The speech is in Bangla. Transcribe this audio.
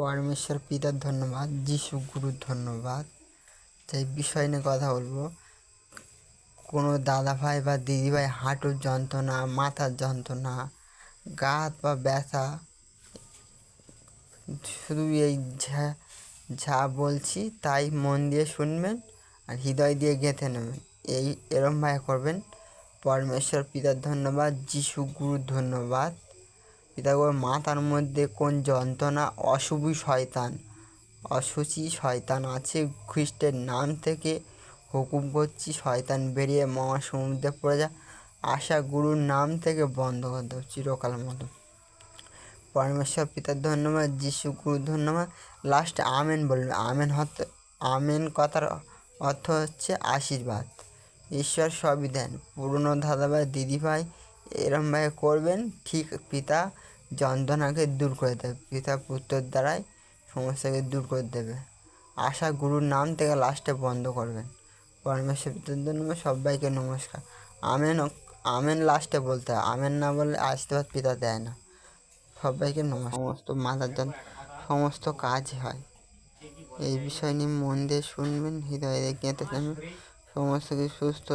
পরমেশ্বর পিতার ধন্যবাদ, যিশু গুরুর ধন্যবাদ। সেই বিষয় নিয়ে কথা বলব। কোনো দাদা ভাই বা দিদি ভাই হাঁটুর যন্ত্রণা, মাথার যন্ত্রণা, গা পা ব্যথা, শুধু এই যা যা বলছি, তাই মন দিয়ে শুনবেন আর হৃদয় দিয়ে গেঁথে নেবেন। এই এরমভাবে করবেন। পরমেশ্বর পিতার ধন্যবাদ, যিশু গুরুর ধন্যবাদ। পিতা করে মাথার মধ্যে কোন যন্ত্রণা? অশুভ শয়তান। অশুচি শয়তান আছে খ্রিস্টের নাম থেকে। হুকুম করছি শয়তান বেরিয়ে মহা সমুদ্রে পড়ে যা। আশা গুরুর নাম থেকে বন্ধ করে দেবো চিরকাল মতো। পরমেশ্বর পিতার ধন্যবাদ, যিশু গুরুর ধন্যবাদ। লাস্টে আমেন বলবে। আমেন হত, আমেন কথার অর্থ হচ্ছে আশীর্বাদ। ঈশ্বর সবই দেন। পুরনো দাদাভাই, দিদিভাই এরমভাবে করবেন, ঠিক পিতা যন্ত্রণাকে দূর করে দেবে পিতা পুত্রের দ্বারাই সমস্যাকে দূর করে দেবে। আশা গুরুর নাম থেকে লাস্টে বন্ধ করবেন। পরমেশ্বর পিতার সবাইকে নমস্কার। আমেন আমেন লাস্টে বলতে হয়। আমেন না বললে আশীর্বাদ পিতা দেয় না। সবাইকে নমস্কার। সমস্ত মাথার যন্ত্র, সমস্ত কাজ হয়। এই বিষয় নিয়ে মন দিয়ে শুনবেন, হৃদয়ে সমস্ত কিছু সুস্থ